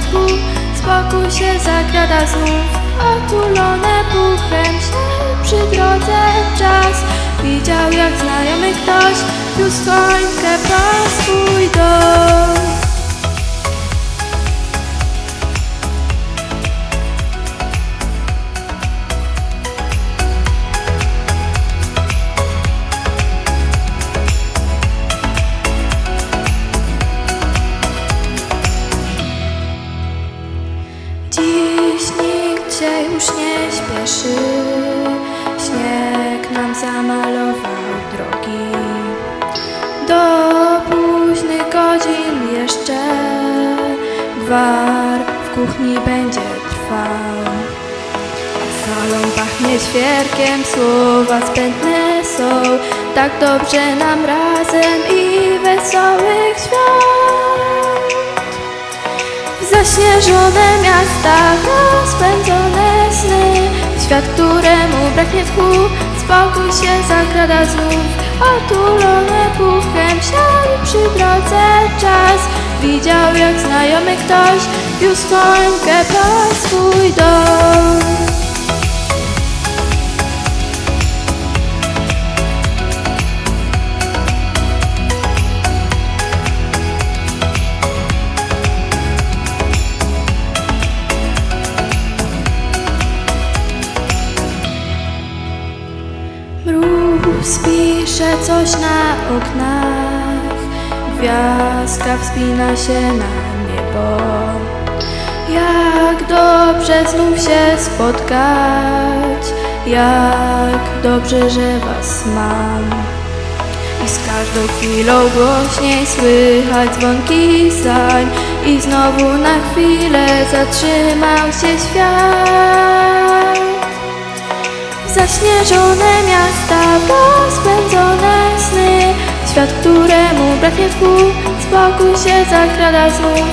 tchu Spokój się zakrada znów. Otulone puchem się przy drodze czas. Widział jak znajomy ktoś Wiózł końkę po swój dom śpieszy Śnieg nam zamalował drogi. Do późnych godzin jeszcze Gwar w kuchni będzie trwał. Salon pachnie świerkiem, słowa spętne są. Tak dobrze nam razem i wesołych świąt. W zaśnieżone miasta rozpędzone sny Świat, któremu braknie tchu. Spokój się zakrada znów. Otulone puchem siali przy drodze czas. Widział jak znajomy ktoś Wiózł po swój dom Mróz pisze coś na oknach, gwiazdka wspina się na niebo. Jak dobrze znów się spotkać, jak dobrze, że was mam. I z każdą chwilą głośniej słychać dzwonki sań I znowu na chwilę zatrzymał się świat Zaśnieżone miasta, rozpędzone sny. Świat, któremu braknie tchu Spokój się zakrada znów.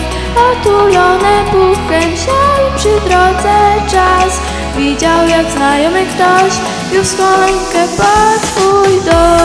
Otulone puchem siał przy drodze czas. Widział jak znajomy ktoś Wiózł końkę pod dom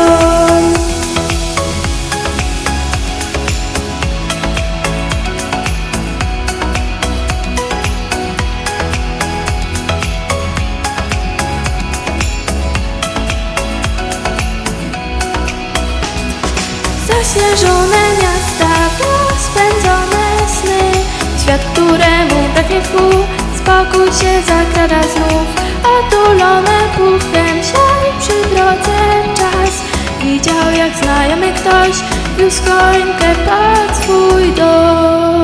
Zaśnieżone miasta, rozpędzone sny. Świat, któremu braknie tchu Spokój się zakrada znów. Otulone puchem siał przy drodze czas. Widział jak znajomy ktoś Wiózł końkę pod swój dom